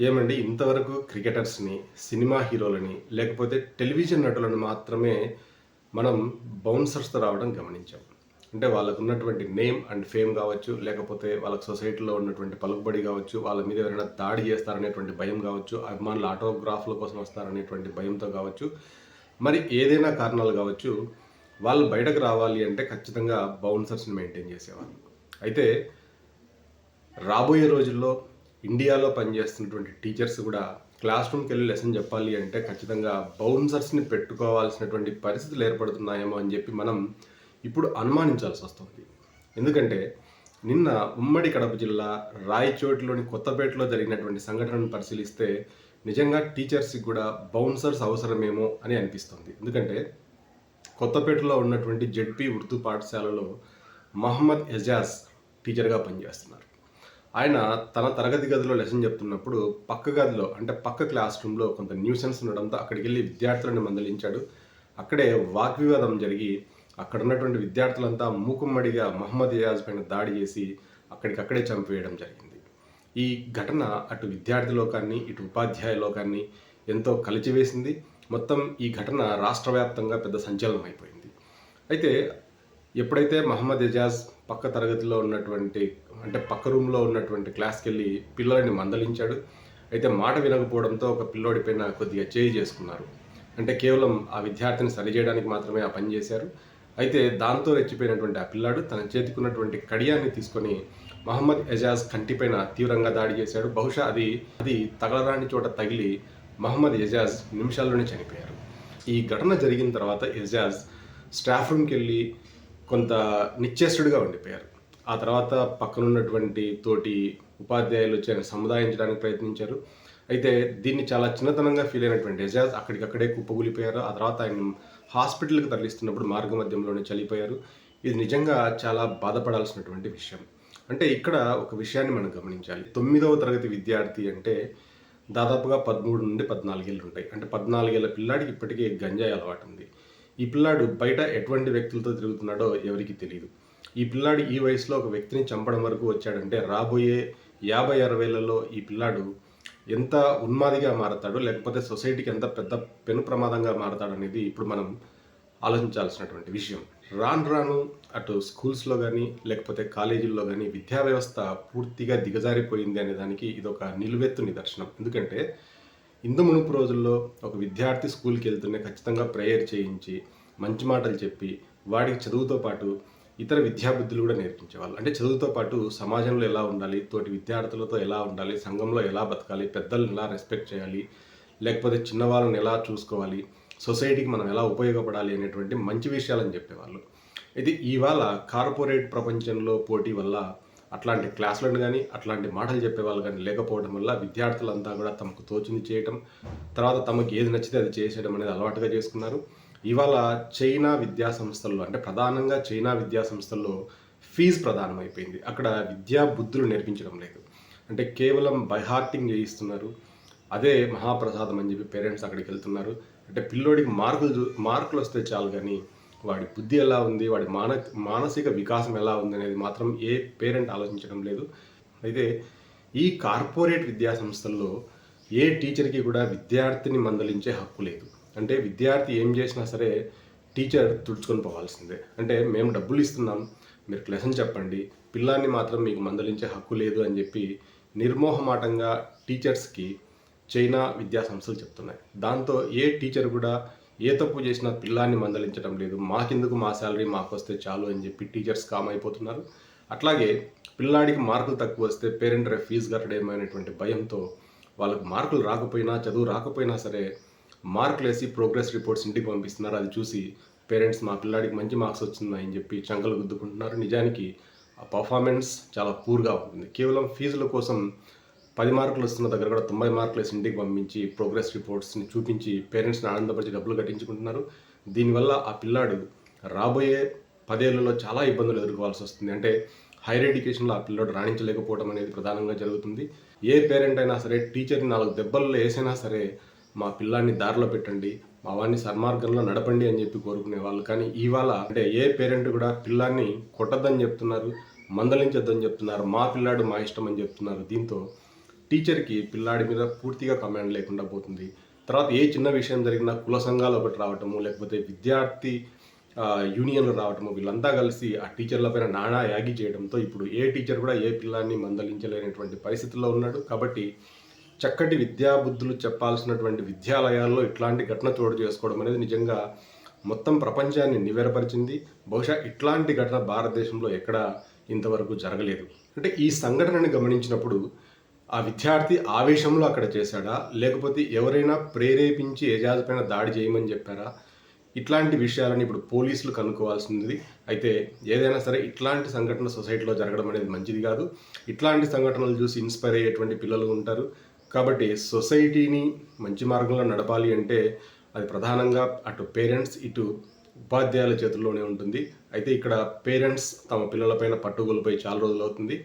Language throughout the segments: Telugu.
ఏమండి ఇంతవరకు క్రికెటర్స్ని సినిమా హీరోలని లేకపోతే టెలివిజన్ నటులను మాత్రమే మనం బౌన్సర్స్తో రావడం గమనించాం. అంటే వాళ్ళకు ఉన్నటువంటి నేమ్ అండ్ ఫేమ్ కావచ్చు లేకపోతే వాళ్ళకి సొసైటీలో ఉన్నటువంటి పలుకుబడి కావచ్చు వాళ్ళ మీద ఎవరైనా దాడి చేస్తారనేటువంటి భయం కావచ్చు అభిమానులు ఆటోగ్రాఫ్ల కోసం వస్తారనేటువంటి భయంతో కావచ్చు మరి ఏదైనా కారణాలు కావచ్చు వాళ్ళు బయటకు రావాలి అంటే ఖచ్చితంగా బౌన్సర్స్ని మెయింటైన్ చేసేవాళ్ళు. అయితే రాబోయే రోజుల్లో ఇండియాలో పనిచేస్తున్నటువంటి టీచర్స్ కూడా క్లాస్ రూమ్కి వెళ్ళి లెసన్ చెప్పాలి అంటే ఖచ్చితంగా బౌన్సర్స్ని పెట్టుకోవాల్సినటువంటి పరిస్థితులు ఏర్పడుతున్నాయేమో అని చెప్పి మనం ఇప్పుడు అనుమానించాల్సి వస్తుంది. ఎందుకంటే నిన్న ఉమ్మడి కడప జిల్లా రాయచోటిలోని కొత్తపేటలో జరిగినటువంటి సంఘటనను పరిశీలిస్తే నిజంగా టీచర్స్కి కూడా బౌన్సర్స్ అవసరమేమో అని అనిపిస్తుంది. ఎందుకంటే కొత్తపేటలో ఉన్నటువంటి జెడ్పీ ఉర్దూ పాఠశాలలో మహమ్మద్ ఎజాజ్ టీచర్గా పనిచేస్తున్నారు. ఆయన తన తరగతి గదిలో లెసన్ చెప్తున్నప్పుడు పక్క గదిలో అంటే పక్క క్లాస్ రూమ్లో కొంత న్యూసెన్స్ ఉండడంతో అక్కడికి వెళ్ళి విద్యార్థులను మందలించాడు. అక్కడే వాగ్వివాదం జరిగి అక్కడ ఉన్నటువంటి విద్యార్థులంతా మూకుమ్మడిగా మహమ్మద్ ఎజాజ్ పైన దాడి చేసి అక్కడికక్కడే చంపివేయడం జరిగింది. ఈ ఘటన అటు విద్యార్థి లోకాన్ని ఇటు ఉపాధ్యాయ లోకాన్ని ఎంతో కలిచివేసింది. మొత్తం ఈ ఘటన రాష్ట్ర వ్యాప్తంగా పెద్ద సంచలనం అయిపోయింది అయితే ఎప్పుడైతే మహమ్మద్ ఎజాజ్ పక్క తరగతిలో ఉన్నటువంటి అంటే పక్క రూమ్లో ఉన్నటువంటి క్లాస్కి వెళ్ళి పిల్లలని మందలించాడు. అయితే మాట వినకపోవడంతో ఒక పిల్లోడి పైన కొద్దిగా చేయి చేసుకున్నారు. అంటే కేవలం ఆ విద్యార్థిని సరిచేయడానికి మాత్రమే ఆ పని చేశారు. అయితే దాంతో రెచ్చిపోయినటువంటి ఆ పిల్లాడు తన చేతికున్నటువంటి కడియాన్ని తీసుకొని మహమ్మద్ ఎజాజ్ కంటిపైన తీవ్రంగా దాడి చేశాడు. బహుశా అది అది తగలరాని చోట తగిలి మహమ్మద్ ఎజాజ్ నిమిషాల్లోనే చనిపోయారు. ఈ ఘటన జరిగిన తర్వాత ఎజాజ్ స్టాఫ్ రూమ్కి వెళ్ళి కొంత నిశ్చేష్టుడిగా ఉండిపోయారు. ఆ తర్వాత పక్కనున్నటువంటి తోటి ఉపాధ్యాయులు వచ్చి ఆయన సముదాయించడానికి ప్రయత్నించారు. అయితే దీన్ని చాలా చిన్నతనంగా ఫీల్ అయినటువంటి ఎజాజ్ అక్కడికక్కడే కుప్పగూలిపోయారు ఆ తర్వాత ఆయన హాస్పిటల్కి తరలిస్తున్నప్పుడు మార్గ మధ్యంలోనే చనిపోయారు. ఇది నిజంగా చాలా బాధపడాల్సినటువంటి విషయం. అంటే ఇక్కడ ఒక విషయాన్ని మనం గమనించాలి. తొమ్మిదవ తరగతి విద్యార్థి అంటే దాదాపుగా పదమూడు నుండి పద్నాలుగేళ్ళు ఉంటాయి అంటే పద్నాలుగేళ్ళ పిల్లాడికి ఇప్పటికే గంజాయి అలవాటు ఉంది. ఈ పిల్లాడు బయట ఎటువంటి వ్యక్తులతో తిరుగుతున్నాడో ఎవరికి తెలియదు ఈ పిల్లాడు ఈ వయసులో ఒక వ్యక్తిని చంపడం వరకు వచ్చాడంటే రాబోయే యాభై అరవైలలో ఈ పిల్లాడు ఎంత ఉన్మాదిగా మారతాడో లేకపోతే సొసైటీకి ఎంత పెద్ద పెను ప్రమాదంగా మారతాడనేది ఇప్పుడు మనం ఆలోచించాల్సినటువంటి విషయం. రాను రాను అటు స్కూల్స్లో కానీ లేకపోతే కాలేజీల్లో కానీ విద్యా వ్యవస్థ పూర్తిగా దిగజారిపోయింది అనే దానికి ఇది ఒక నిలువెత్తు నిదర్శనం. ఎందుకంటే ఇందు మునుపు రోజుల్లో ఒక విద్యార్థి స్కూల్కి వెళ్తూనే ఖచ్చితంగా ప్రేయర్ చేయించి మంచి మాటలు చెప్పి వాడికి చదువుతో పాటు ఇతర విద్యాబుద్ధులు కూడా నేర్పించేవాళ్ళు. అంటే చదువుతో పాటు సమాజంలో ఎలా ఉండాలి తోటి విద్యార్థులతో ఎలా ఉండాలి సంఘంలో ఎలా బతకాలి పెద్దలను ఎలా రెస్పెక్ట్ చేయాలి లేకపోతే చిన్నవాళ్ళని ఎలా చూసుకోవాలి సొసైటీకి మనం ఎలా ఉపయోగపడాలి అనేటువంటి మంచి విషయాలని చెప్పేవాళ్ళు. అయితే ఇవాళ కార్పొరేట్ ప్రపంచంలో పోటీ వల్ల అట్లాంటి క్లాసులను కానీ అట్లాంటి మాటలు చెప్పేవాళ్ళు కానీ లేకపోవడం వల్ల విద్యార్థులంతా కూడా తమకు తోచింది చేయటం తర్వాత తమకు ఏది నచ్చితే అది చేసేయడం అనేది అలవాటుగా చేసుకున్నారు. ఇవాళ చైనా విద్యా సంస్థల్లో అంటే ప్రధానంగా చైనా విద్యా సంస్థల్లో ఫీజు ప్రధానమైపోయింది. అక్కడ విద్యా బుద్ధులు నేర్పించడం లేదు. అంటే కేవలం బైహార్టింగ్ చేయిస్తున్నారు. అదే మహాప్రసాదం అని చెప్పి పేరెంట్స్ అక్కడికి వెళ్తున్నారు. అంటే పిల్లోడికి మార్కులు మార్కులు వస్తే చాలు కానీ వాడి బుద్ధి ఎలా ఉంది వాడి మాన మానసిక వికాసం ఎలా ఉంది అనేది మాత్రం ఏ పేరెంట్ ఆలోచించడం లేదు. అయితే ఈ కార్పొరేట్ విద్యా సంస్థల్లో ఏ టీచర్కి కూడా విద్యార్థిని మందలించే హక్కు లేదు. అంటే విద్యార్థి ఏం చేసినా సరే టీచర్ తుడుచుకొని పోవాల్సిందే. అంటే మేము డబ్బులు ఇస్తున్నాం మీరు లెసన్ చెప్పండి పిల్లాన్ని మాత్రం మీకు మందలించే హక్కు లేదు అని చెప్పి నిర్మోహమాటంగా టీచర్స్కి చైనా విద్యా సంస్థలు చెప్తున్నాయి. దాంతో ఏ టీచర్ కూడా ఏ తప్పు చేసినా పిల్లాన్ని మందలించడం లేదు. మాకెందుకు మా శాలరీ మాకు వస్తే చాలు అని చెప్పి టీచర్స్ కామ్ అయిపోతున్నారు. అట్లాగే పిల్లాడికి మార్కులు తక్కువ వస్తే పేరెంట్ రేపు ఫీజు కట్టడేమో అనేటువంటి భయంతో వాళ్ళకు మార్కులు రాకపోయినా చదువు రాకపోయినా సరే మార్కులు వేసి ప్రోగ్రెస్ రిపోర్ట్స్ ఇంటికి పంపిస్తున్నారు. అది చూసి పేరెంట్స్ మా పిల్లాడికి మంచి మార్క్స్ వచ్చిందని చెప్పి చంకలు గుద్దుకుంటున్నారు. నిజానికి ఆ పర్ఫార్మెన్స్ చాలా పూర్గా ఉంటుంది. కేవలం ఫీజుల కోసం పది మార్కులు వస్తున్న దగ్గర కూడా తొంభై మార్కులు వేసి ఇంటికి పంపించి ప్రోగ్రెస్ రిపోర్ట్స్ని చూపించి పేరెంట్స్ని ఆనందపరిచి డబ్బులు కట్టించుకుంటున్నారు. దీనివల్ల ఆ పిల్లాడు రాబోయే పదేళ్ళలో చాలా ఇబ్బందులు ఎదుర్కోవాల్సి వస్తుంది. అంటే హైయర్ ఎడ్యుకేషన్లో ఆ పిల్లడు రాణించలేకపోవడం అనేది ప్రధానంగా జరుగుతుంది. ఏ పేరెంట్ అయినా సరే టీచర్ని నాలుగు దెబ్బల్లో వేసైనా సరే మా పిల్లాన్ని దారిలో పెట్టండి మా వాడిని సన్మార్గంలో నడపండి అని చెప్పి కోరుకునే వాళ్ళు. కానీ ఇవాళ అంటే ఏ పేరెంట్ కూడా పిల్లాన్ని కొట్టద్దని చెప్తున్నారు మందలించొద్దని చెప్తున్నారు మా పిల్లాడు మా ఇష్టం అని చెప్తున్నారు. దీంతో టీచర్కి పిల్లాడి మీద పూర్తిగా కమాండ్ లేకుండా పోతుంది. తర్వాత ఏ చిన్న విషయం జరిగినా కుల సంఘాలు ఒకటి రావటము లేకపోతే విద్యార్థి యూనియన్లు రావటము వీళ్ళంతా కలిసి ఆ టీచర్ల పైన నానా యాగి చేయడంతో ఇప్పుడు ఏ టీచర్ కూడా ఏ పిల్లాన్ని మందలించలేనటువంటి పరిస్థితుల్లో ఉన్నాడు. కాబట్టి చక్కటి విద్యాబుద్ధులు చెప్పాల్సినటువంటి విద్యాలయాల్లో ఇట్లాంటి ఘటన చోటు చేసుకోవడం అనేది నిజంగా మొత్తం ప్రపంచాన్ని నివేరపరిచింది బహుశా ఇట్లాంటి ఘటన భారతదేశంలో ఎక్కడ ఇంతవరకు జరగలేదు. అంటే ఈ సంఘటనని గమనించినప్పుడు ఆ విద్యార్థి ఆవేశంలో అక్కడ చేశాడా? లేకపోతే ఎవరైనా ప్రేరేపించి ఏజాజ్ పైన దాడి చేయమని చెప్పారా? ఇట్లాంటి విషయాలని ఇప్పుడు పోలీసులు కనుక్కోవాల్సింది. అయితే ఏదైనా సరే ఇట్లాంటి సంఘటన సొసైటీలో జరగడం అనేది మంచిది కాదు. ఇట్లాంటి సంఘటనలు చూసి ఇన్స్పైర్ అయ్యేటువంటి పిల్లలు ఉంటారు. కాబట్టి సొసైటీని మంచి మార్గంలో నడపాలి అంటే అది ప్రధానంగా అటు పేరెంట్స్ ఇటు ఉపాధ్యాయుల చేతుల్లోనే ఉంటుంది. అయితే ఇక్కడ పేరెంట్స్ తమ పిల్లలపైన పట్టుగొలపై చాలా రోజులు అవుతుంది.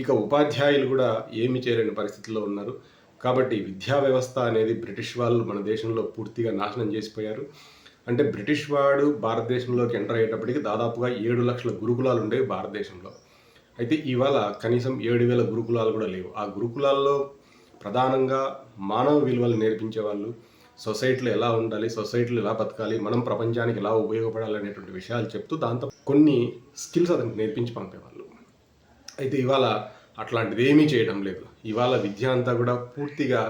ఇక ఉపాధ్యాయులు కూడా ఏమి చేయలేని పరిస్థితిలో ఉన్నారు. కాబట్టి విద్యా వ్యవస్థ అనేది బ్రిటిష్ వాళ్ళు మన దేశంలో పూర్తిగా నాశనం చేసిపోయారు. అంటే బ్రిటిష్ వాడు భారతదేశంలోకి ఎంటర్ అయ్యేటప్పటికి దాదాపుగా ఏడు లక్షల గురుకులాలు ఉండేవి భారతదేశంలో. అయితే ఇవాళ కనీసం ఏడు వేల గురుకులాలు కూడా లేవు. ఆ గురుకులాల్లో ప్రధానంగా మానవ విలువలు నేర్పించే వాళ్ళు సొసైటీలో ఎలా ఉండాలి సొసైటీలో ఎలా బతకాలి మనం ప్రపంచానికి ఎలా ఉపయోగపడాలి అనేటువంటి విషయాలు చెప్తూ దాంతో కొన్ని స్కిల్స్ అతనికి నేర్పించి పంపేవాళ్ళు. అయితే ఇవాళ అట్లాంటిది ఏమీ చేయడం లేదు. ఇవాళ విద్య అంతా కూడా పూర్తిగా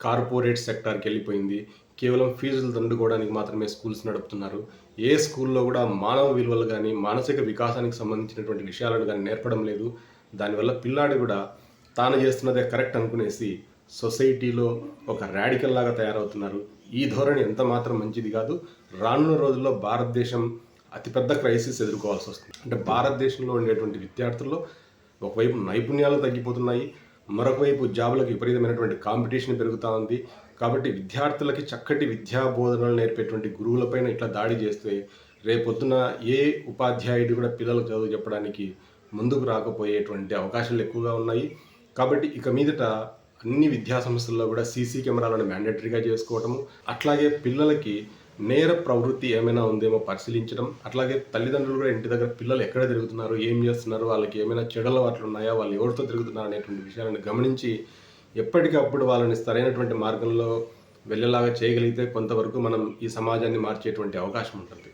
కార్పొరేట్ సెక్టార్కి వెళ్ళిపోయింది. కేవలం ఫీజులు దండుకోవడానికి మాత్రమే స్కూల్స్ నడుపుతున్నారు. ఏ స్కూల్లో కూడా మానవ విలువలు కానీ మానసిక వికాసానికి సంబంధించినటువంటి విషయాలను కానీ నేర్పడం లేదు. దానివల్ల పిల్లాడు కూడా తాను చేస్తున్నదే కరెక్ట్ అనుకునేసి సొసైటీలో ఒక రాడికల్ లాగా తయారవుతున్నారు. ఈ ధోరణి ఎంత మాత్రం మంచిది కాదు. రానున్న రోజుల్లో భారతదేశం అతిపెద్ద క్రైసిస్ ఎదుర్కోవాల్సి వస్తుంది. అంటే భారతదేశంలో ఉండేటువంటి విద్యార్థుల్లో ఒకవైపు నైపుణ్యాలు తగ్గిపోతున్నాయి మరొక వైపు జాబులకు విపరీతమైనటువంటి కాంపిటీషన్ పెరుగుతూ ఉంది. కాబట్టి విద్యార్థులకి చక్కటి విద్యా బోధనలు నేర్పేటువంటి గురువులపైన ఇట్లా దాడి చేస్తే రేపొద్దున ఏ ఉపాధ్యాయుడు కూడా పిల్లలకు చదువు చెప్పడానికి ముందుకు రాకపోయేటువంటి అవకాశాలు ఎక్కువగా ఉన్నాయి. కాబట్టి ఇక మీదట అన్ని విద్యా సంస్థల్లో కూడా సీసీ కెమెరాలను మ్యాండేటరీగా చేసుకోవటము అట్లాగే పిల్లలకి నేర ప్రవృత్తి ఏమైనా ఉందేమో పరిశీలించడం అట్లాగే తల్లిదండ్రులు కూడా ఇంటి దగ్గర పిల్లలు ఎక్కడ తిరుగుతున్నారు ఏం చేస్తున్నారు వాళ్ళకి ఏమైనా చెడల వాటిలు ఉన్నాయా వాళ్ళు ఎవరితో తిరుగుతున్నారు అనేటువంటి విషయాలను గమనించి ఎప్పటికప్పుడు వాళ్ళని సరైనటువంటి మార్గంలో వెళ్ళేలాగా చేయగలిగితే కొంతవరకు మనం ఈ సమాజాన్ని మార్చేటువంటి అవకాశం ఉంటుంది.